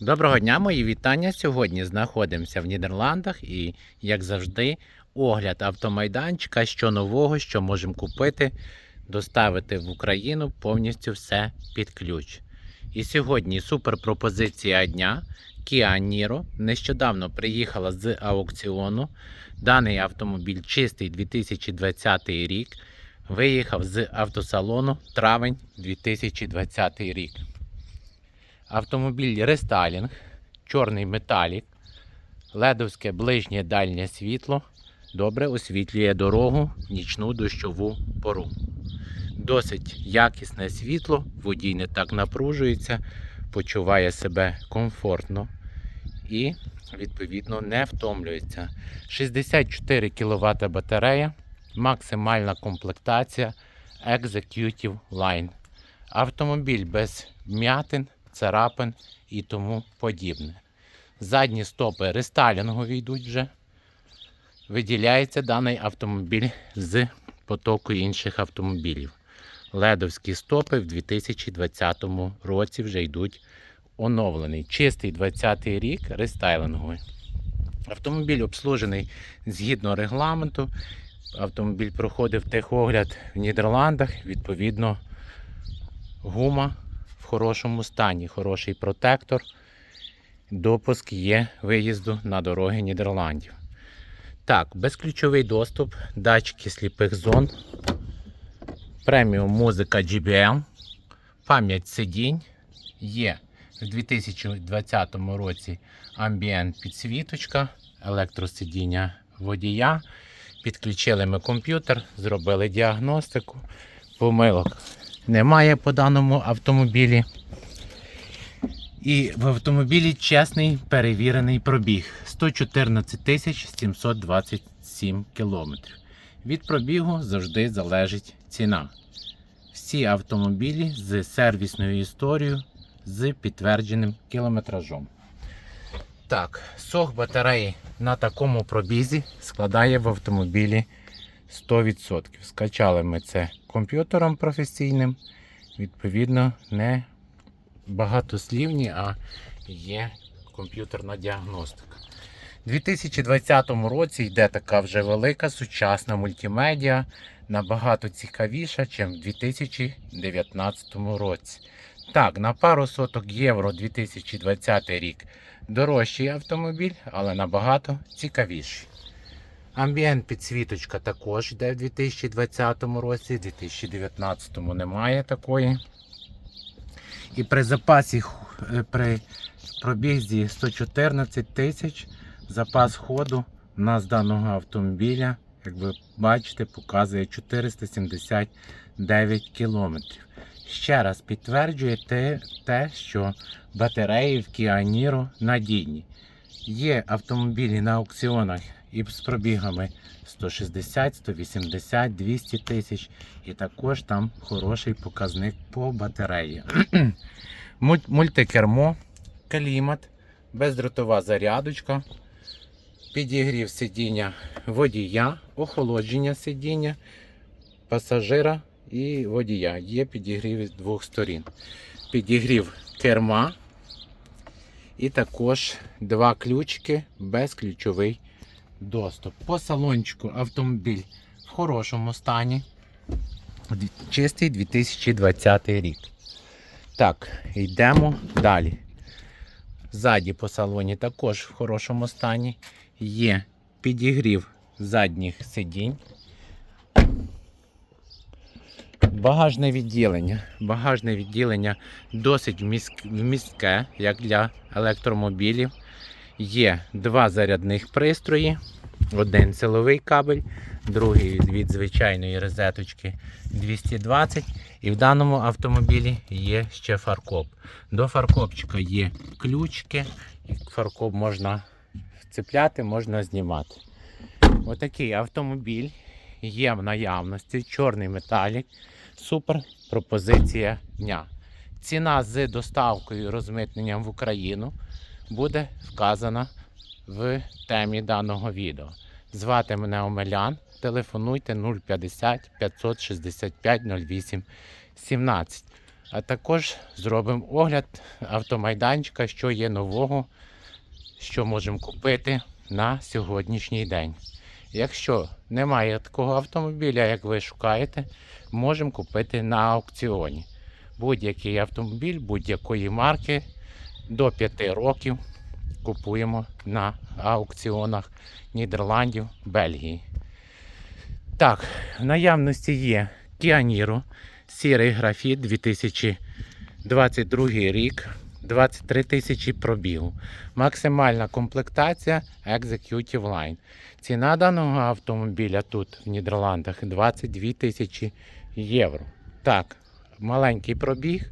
Доброго дня, мої вітання. Сьогодні знаходимося в Нідерландах і, як завжди, огляд автомайданчика, що нового, що можемо купити, доставити в Україну повністю все під ключ. І сьогодні супер пропозиція дня. Kia Niro нещодавно приїхала з аукціону. Даний автомобіль чистий 2020 рік. Виїхав з автосалону травень 2020 рік. Автомобіль рестайлінг, чорний металік, ледовське ближнє дальнє світло добре освітлює дорогу нічну дощову пору. Досить якісне світло, водій не так напружується, почуває себе комфортно і, відповідно, не втомлюється. 64 кВт батарея, максимальна комплектація Executive Line. Автомобіль без м'ятин, царапин і тому подібне. Задні стопи рестайлінгові йдуть вже. Виділяється даний автомобіль з потоку інших автомобілів. Ледовські стопи в 2020 році вже йдуть оновлений. Чистий 20 й рік рестайлинговий. Автомобіль обслужений згідно регламенту. Автомобіль проходив техогляд в Нідерландах. Відповідно, гума в хорошому стані, хороший протектор. Допуск є виїзду на дороги Нідерландів. Так, безключовий доступ, датчики сліпих зон, преміум музика GBM, пам'ять сидінь. Є в 2020 році амбієнт підсвіточка, електросидіння водія. Підключили ми комп'ютер, зробили діагностику, помилок немає по даному автомобілі. І в автомобілі чесний перевірений пробіг 114 тисяч 727 кілометрів. Від пробігу завжди залежить ціна. Всі автомобілі з сервісною історією з підтвердженим кілометражом. Так, сох батареї на такому пробізі складає в автомобілі 100%. Скачали ми це комп'ютером професійним. Відповідно, не багатослівні, а є комп'ютерна діагностика. У 2020 році йде така вже велика сучасна мультимедіа, набагато цікавіша, ніж в 2019 році. Так, на пару соток євро 2020 рік дорожчий автомобіль, але набагато цікавіший. Амбієнт підсвіточка також йде в 2020 році, в 2019 немає такої. І при запасі е, при пробізі 114 тисяч запас ходу у нас даного автомобіля, як ви бачите, показує 479 кілометрів. Ще раз підтверджує те, те, що батареї в Kia Niro надійні. Є автомобілі на аукціонах і з пробігами 160, 180, 200 тисяч. І також там хороший показник по батареї. Мультикермо, клімат, бездротова зарядочка, підігрів сидіння водія, охолодження сидіння, пасажира і водія. Є підігрів з двох сторін. Підігрів керма. І також два ключики, безключовий доступ. По салончику автомобіль в хорошому стані. Чистий 2020 рік. Так, йдемо далі. Ззаді по салоні також в хорошому стані. Є підігрів задніх сидінь. Багажне відділення. Багажне відділення досить вміст- вмістке, як для електромобілів. Є два зарядних пристрої, один силовий кабель, другий від звичайної розеточки 220. І в даному автомобілі є ще фаркоп. До фаркопчика є ключики, і фаркоп можна вцепляти, можна знімати. Отакий автомобіль є в наявності, чорний металік. Супер пропозиція дня. Ціна з доставкою і розмитненням в Україну буде вказана в темі даного відео. Звати мене Омелян. Телефонуйте 050 565 08 17. А також зробимо огляд автомайданчика, що є нового, що можемо купити на сьогоднішній день. Якщо немає такого автомобіля, як ви шукаєте, можемо купити на аукціоні. Будь-який автомобіль будь-якої марки до 5 років купуємо на аукціонах Нідерландів, Бельгії. Так, в наявності є Niro, сірий графіт 2022 рік, 23 тисячі пробігу. Максимальна комплектація Executive Line. Ціна даного автомобіля тут в Нідерландах 22 тисячі євро. Так, маленький пробіг,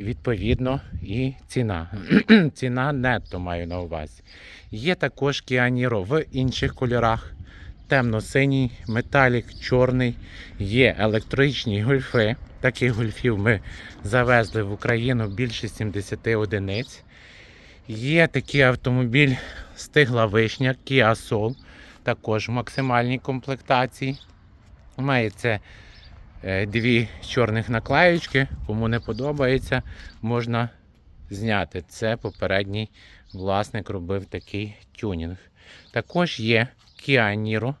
відповідно, і ціна. ціна нетто маю на увазі. Є також Niro в інших кольорах. Темно-синій, металік, чорний, є електричні гольфи. Таких гольфів ми завезли в Україну більше 70 одиниць. Є такий автомобіль стигла вишня Kia Soul, також в максимальній комплектації. Має дві чорних наклеючки. Кому не подобається, можна зняти. Це попередній власник робив такий тюнінг. Також є Kia Niro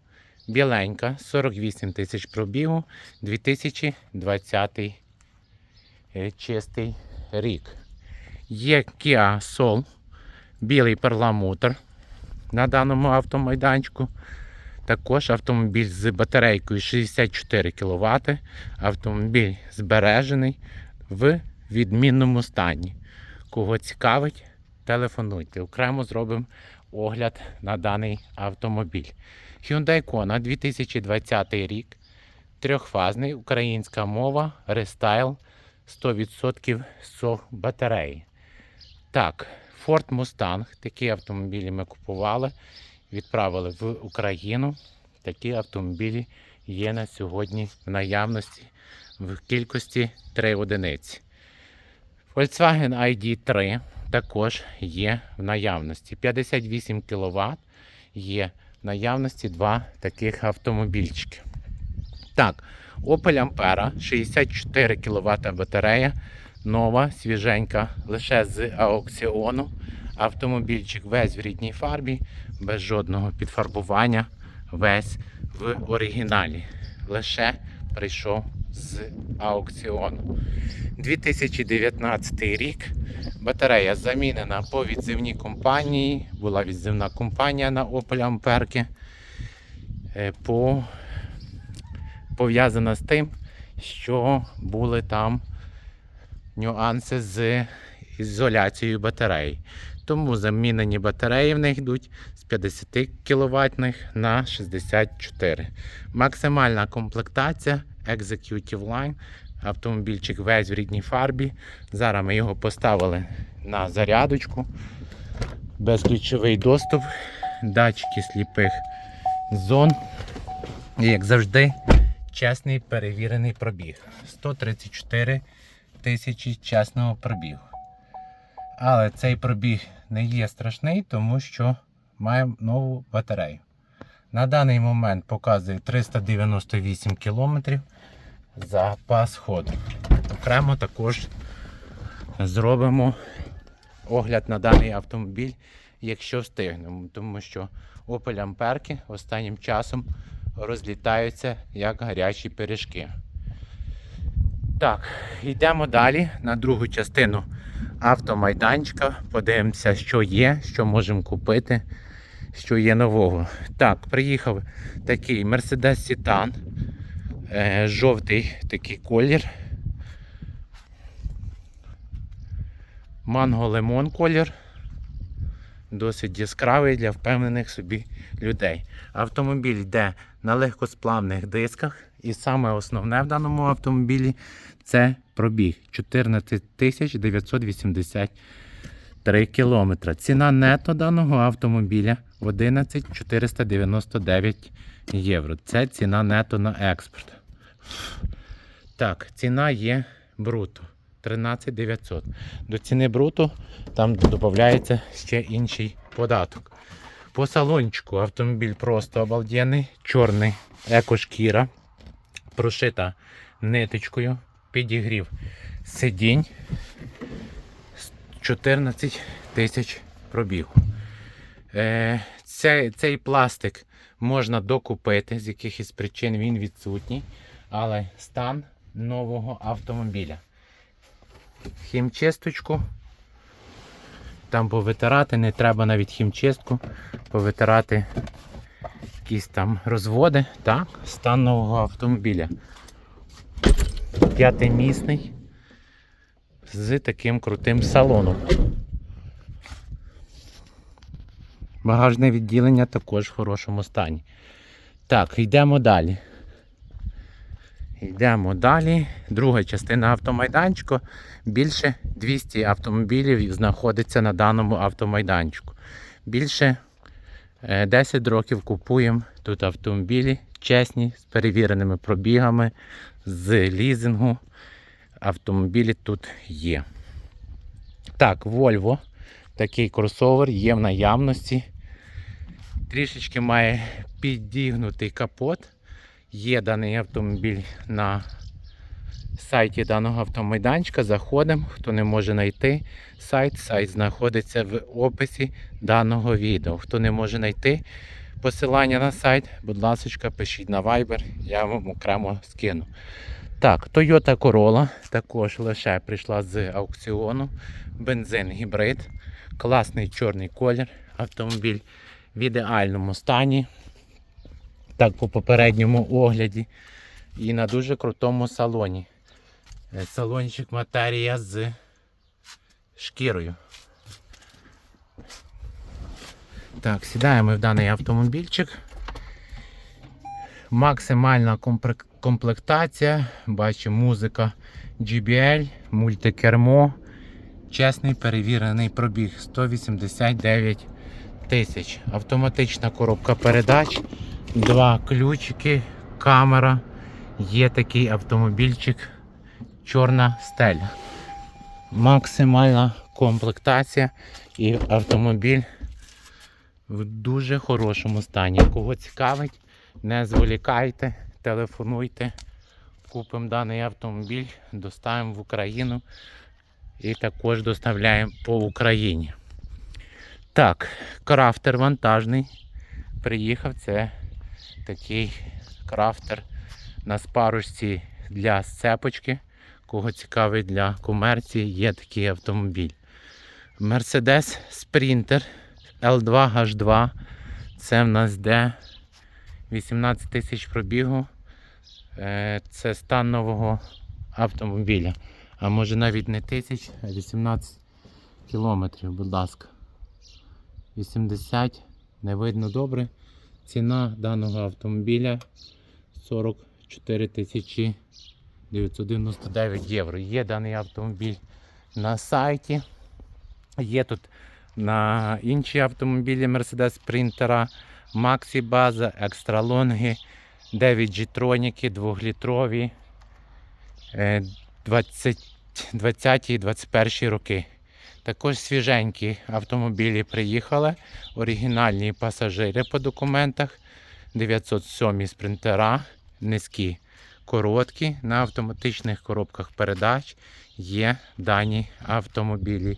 біленька, 48 тисяч пробігу, 2020 е, чистий рік. Є Kia Soul, білий перламутр на даному автомайданчику. Також автомобіль з батарейкою 64 кВт. Автомобіль збережений в відмінному стані. Кого цікавить, телефонуйте. Окремо зробимо огляд на даний автомобіль. Hyundai Kona 2020 рік. Трьохфазний, українська мова, рестайл 100% сох батареї. Так, Ford Mustang. Такі автомобілі ми купували, відправили в Україну. Такі автомобілі є на сьогодні в наявності в кількості 3 одиниці. Volkswagen ID3 також є в наявності. 58 кВт є в наявності два таких автомобільчики. Так, Opel Ampera 64 кВт батарея. Нова, свіженька, лише з аукціону. Автомобільчик весь в рідній фарбі, без жодного підфарбування, весь в оригіналі. Лише прийшов з аукціону. 2019 рік. Батарея замінена по відзивній компанії. Була відзивна компанія на Opel. Е, По... Пов'язана з тим, що були там нюанси з ізоляцією батарей. Тому замінені батареї в них йдуть з 50 кВт на 64. Максимальна комплектація Executive Line. Автомобільчик весь в рідній фарбі. Зараз ми його поставили на зарядочку. Безключовий доступ, датчики сліпих зон. І як завжди, чесний перевірений пробіг. 134 тисячі чесного пробігу. Але цей пробіг не є страшний, тому що маємо нову батарею. На даний момент показує 398 км запас ходу. Окремо також зробимо огляд на даний автомобіль, якщо встигнемо, тому що Opel Амперки останнім часом розлітаються як гарячі пиріжки. Так, йдемо далі на другу частину автомайданчика. Подивимося, що є, що можемо купити, що є нового. Так, приїхав такий Mercedes Citan. Е, жовтий такий колір. Манго лимон колір. Досить яскравий для впевнених собі людей. Автомобіль йде на легкосплавних дисках. І саме основне в даному автомобілі це пробіг 14 983 кілометра. Ціна нето даного автомобіля 11 499 євро. Це ціна нето на експорт. Так, ціна є бруто 13 900. До ціни бруто там додається ще інший податок. По салончику автомобіль просто обалденний, чорний екошкіра, прошита ниточкою, підігрів сидінь 14 тисяч пробігу. Е, цей, цей пластик можна докупити, з якихось причин він відсутній, але стан нового автомобіля. Хімчисточку. Там повитирати, не треба навіть хімчистку, повитирати якісь там розводи. Так, стан нового автомобіля. П'ятимісний з таким крутим салоном. Багажне відділення також в хорошому стані. Так, йдемо далі. Йдемо далі. Друга частина автомайданчику. Більше 200 автомобілів знаходиться на даному автомайданчику. Більше 10 років купуємо тут автомобілі чесні, з перевіреними пробігами, з лізингу. Автомобілі тут є. Так, Volvo. Такий кросовер є в наявності. Трішечки має підігнутий капот. Є даний автомобіль на сайті даного автомайданчика. Заходимо, хто не може знайти сайт, сайт знаходиться в описі даного відео. Хто не може знайти посилання на сайт, будь ласка, пишіть на Viber, я вам окремо скину. Так, Toyota Corolla також лише прийшла з аукціону. Бензин гібрид. Класний чорний колір. Автомобіль в ідеальному стані. Так, по попередньому огляді. І на дуже крутому салоні. Е, Салончик матерія з шкірою. Так, сідаємо в даний автомобільчик. Максимальна комплектація. Бачу, музика GBL, мультикермо. Чесний перевірений пробіг 189 тисяч. Автоматична коробка передач, два ключики, камера. Є такий автомобільчик, чорна стеля. Максимальна комплектація і автомобіль в дуже хорошому стані. Кого цікавить, не зволікайте, телефонуйте, купимо даний автомобіль, доставимо в Україну і також доставляємо по Україні. Так, крафтер вантажний. Приїхав. Це такий крафтер на спарочці для сцепочки. Кого цікавить для комерції, є такий автомобіль. Mercedes Sprinter L2H2. Це в нас де 18 тисяч пробігу. Е, Це стан нового автомобіля. А може навіть не тисяч, а 18 кілометрів, будь ласка. 80, не видно добре. Ціна даного автомобіля 44 тисячі 999 євро. Є даний автомобіль на сайті. Є тут на інші автомобілі Mercedes Sprinter, Maxi База, Екстралонги, 9 G-троніки, 2-літрові, е, 20 20 і 21 роки. Також свіженькі автомобілі приїхали, оригінальні пасажири по документах, 907 спринтера, низькі, короткі, на автоматичних коробках передач є дані автомобілі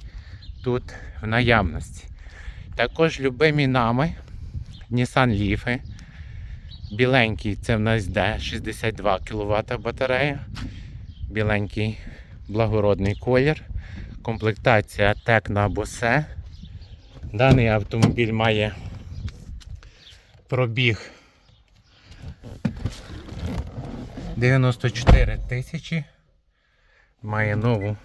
тут в наявності. Також любимі нами Nissan Leaf. Біленький це в нас йде 62 кВт батарея. Біленький благородний колір. Комплектація Tecna Bose. Даний автомобіль має пробіг 94 тисячі. Має нову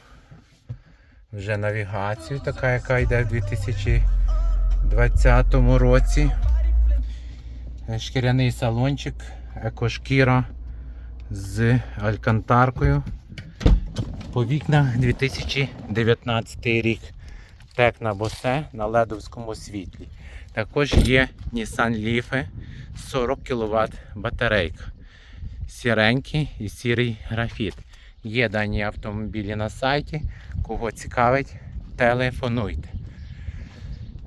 вже навігацію, така яка йде в 2020 році. Шкіряний салончик, екошкіра з алькантаркою. По вікнах 2019 рік. Текна Босе на ледовському світлі. Також є Nissan Leaf 40 кВт батарейка. Сіренький і сірий графіт. Є дані автомобілі на сайті. Кого цікавить, телефонуйте.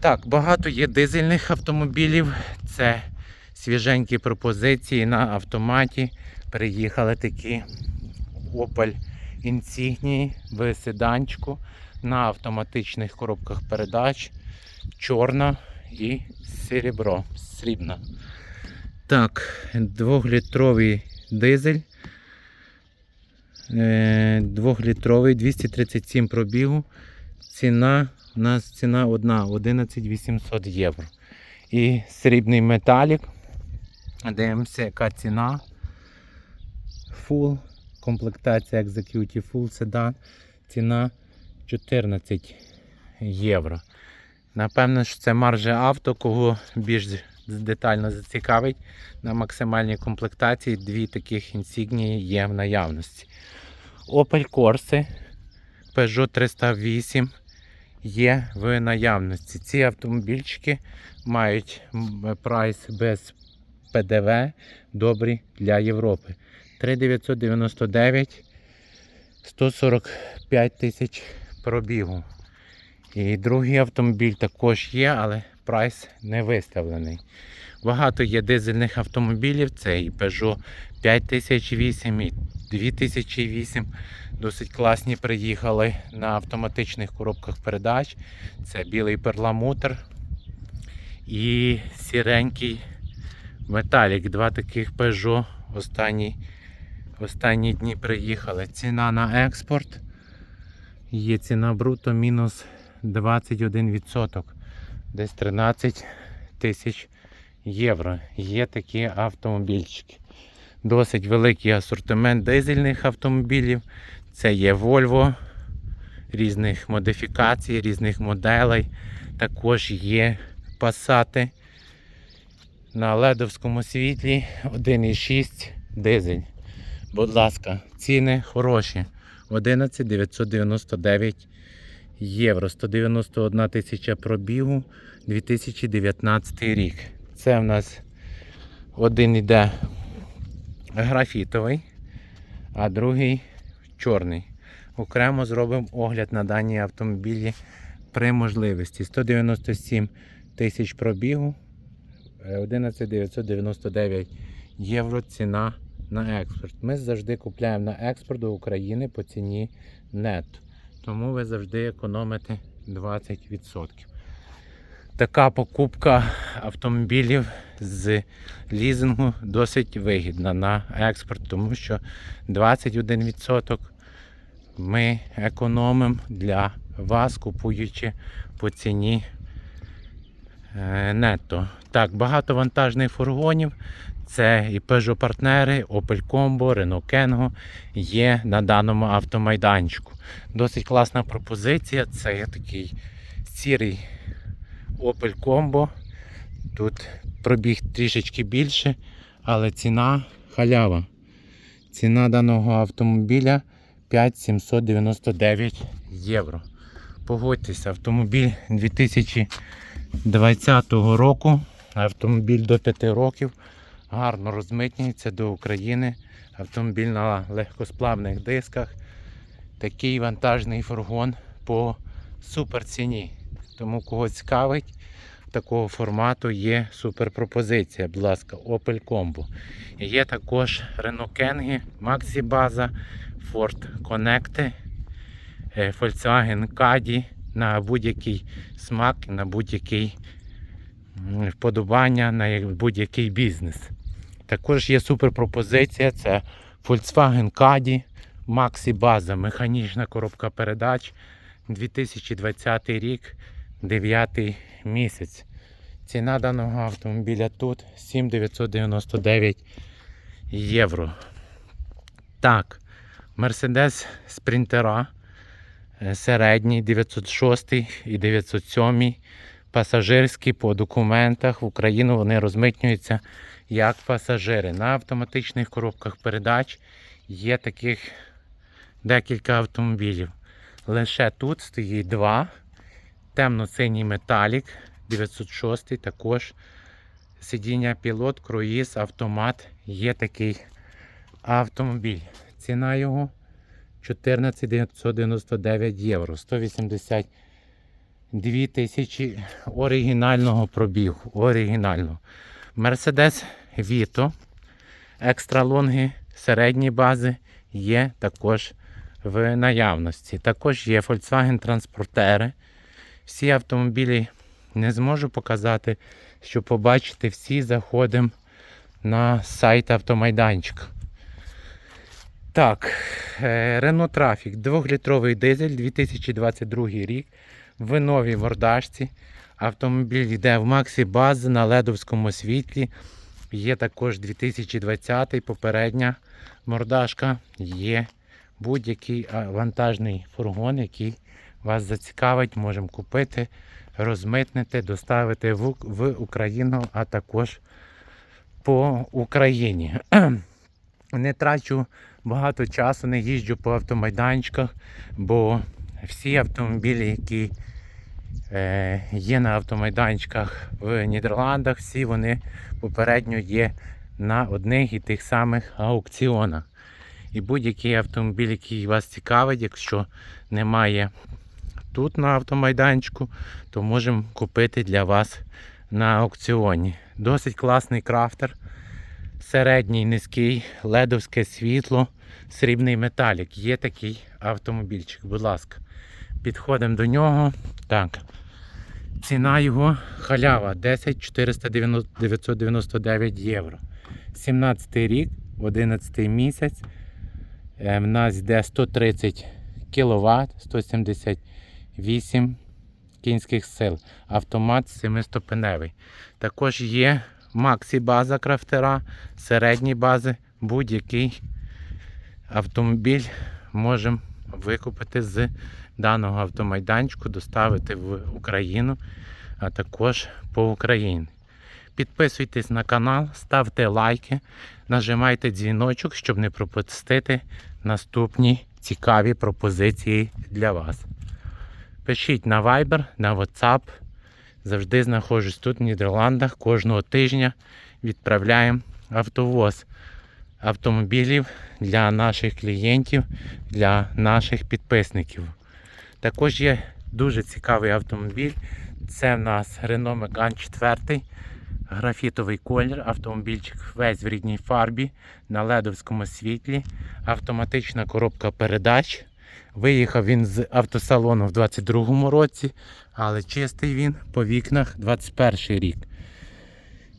Так, багато є дизельних автомобілів. Це свіженькі пропозиції на автоматі. Приїхали такі Opel інсігнії в седанчику на автоматичних коробках передач. Чорна і серебро, срібна. Так, двохлітровий дизель. Е, Двохлітровий 237 пробігу. Ціна у нас ціна одна 11 800 євро. І срібний металік. Дивимося, яка ціна. Full. Комплектація Executive Full Sedan. Ціна 14 євро. Напевно, що це марже авто, кого більш детально зацікавить. На максимальній комплектації дві таких інсігнії є в наявності. Opel Corsa Peugeot 308 є в наявності. Ці автомобільчики мають прайс без ПДВ добрі для Європи. 3999 145 тисяч пробігу. І другий автомобіль також є, але прайс не виставлений. Багато є дизельних автомобілів, це і Peugeot 5008 і 2008. Досить класні приїхали на автоматичних коробках передач. Це білий перламутр і сіренький металік. Два таких Peugeot останні, останні дні приїхали. Ціна на експорт. Є ціна бруто мінус 21%. Десь 13 тисяч євро. Є такі автомобільчики. Досить великий асортимент дизельних автомобілів. Це є Volvo різних модифікацій, різних моделей. Також є Passat на ледовському світлі 1,6 дизель. Будь ласка, ціни хороші. 11 999 євро. 191 тисяча пробігу 2019 рік. Це в нас один іде графітовий, а другий чорний. Окремо зробимо огляд на дані автомобілі при можливості. 197 тисяч пробігу, е, 11 999 євро ціна на експорт. Ми завжди купляємо на експорт до України по ціні нетто. Тому ви завжди економите 20%. Така покупка автомобілів з лізингу досить вигідна на експорт, тому що 21% ми економимо для вас, купуючи по ціні е, нетто. Так, багато вантажних фургонів. Це і Peugeot партнери, Opel Combo, Renault Kengo є на даному автомайданчику. Досить класна пропозиція. Це є такий сірий Opel Combo. Тут пробіг трішечки більше, але ціна халява. Ціна даного автомобіля 5799 євро. Погодьтеся, автомобіль 2020 року. Автомобіль до 5 років. Гарно розмитнюється до України. Автомобіль на легкосплавних дисках. Такий вантажний фургон по супер ціні. Тому кого цікавить, такого формату є супер пропозиція. Будь ласка, Opel Combo. Є також Renault Kengi, Maxi Baza, Ford Connect, е, Volkswagen Caddy на будь-який смак, на будь-який вподобання, на будь-який бізнес. Також є супер пропозиція. Це Volkswagen Caddy, Maxi Baza, механічна коробка передач 2020 рік, 9 місяць. Ціна даного автомобіля тут 7999 євро. Так, Mercedes Спринтера середній 906 і 907 пасажирські по документах в Україну вони розмитнюються як пасажири. На автоматичних коробках передач є таких декілька автомобілів. Лише тут стоїть два. Темно-синій металік 906, також сидіння пілот, круїз, автомат. Є такий автомобіль. Ціна його 14 999 євро. 182 тисячі оригінального пробігу. Оригінального. Mercedes Vito. Екстра лонги середні бази є також в наявності. Також є Volkswagen транспортери. Всі автомобілі не зможу показати, щоб побачити всі заходимо на сайт автомайданчика. Так, е, Renault Trafic, 2-літровий дизель, 2022 рік. В новій мордашці. Автомобіль йде в Максі Баз на ледовському світлі. Є також 2020 попередня мордашка. Є будь-який вантажний фургон, який вас зацікавить, можемо купити, розмитнити, доставити в, в Україну, а також по Україні. Не трачу багато часу, не їжджу по автомайданчиках, бо всі автомобілі, які є на автомайданчиках в Нідерландах, всі вони попередньо є на одних і тих самих аукціонах. І будь-який автомобіль, який вас цікавить, якщо немає тут на автомайданчику, то можемо купити для вас на аукціоні. Досить класний крафтер. Середній, низький, ледовське світло, срібний металік. Є такий автомобільчик, будь ласка. Підходимо до нього. Так. Ціна його халява 10 999 євро. 17 рік, 11 місяць. Е, В нас йде 130 кВт, 178 кінських сил. Автомат 7-ступеневий. Також є Максі база крафтера, середні бази, будь-який автомобіль можемо викупити з даного автомайданчику, доставити в Україну, а також по Україні. Підписуйтесь на канал, ставте лайки, нажимайте дзвіночок, щоб не пропустити наступні цікаві пропозиції для вас. Пишіть на Viber, на WhatsApp. Завжди знаходжусь тут в Нідерландах. Кожного тижня відправляємо автовоз автомобілів для наших клієнтів, для наших підписників. Також є дуже цікавий автомобіль. Це в нас Renault Megane 4. Графітовий колір, автомобільчик весь в рідній фарбі на ледовському світлі, автоматична коробка передач. Виїхав він з автосалону в 22-му році, але чистий він по вікнах 21 рік.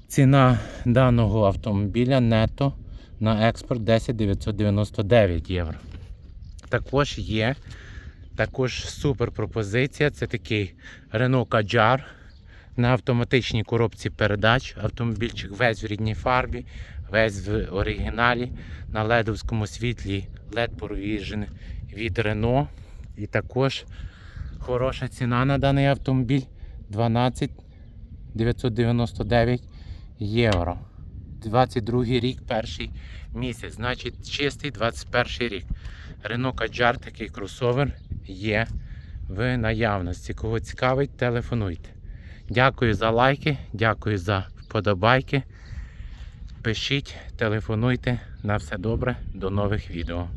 Ціна даного автомобіля нето на експорт 10 999 євро. Також є також супер пропозиція. Це такий Renault Kadjar на автоматичній коробці передач. Автомобільчик весь в рідній фарбі, весь в оригіналі, на ледовському світлі LED Provision від Renault. І також хороша ціна на даний автомобіль 12 999 євро. 22 рік, перший місяць, значить чистий 21 рік. Renault Kadjar, такий кросовер є в наявності. Кого цікавить, телефонуйте. Дякую за лайки, дякую за вподобайки. Пишіть, телефонуйте. На все добре, до нових відео.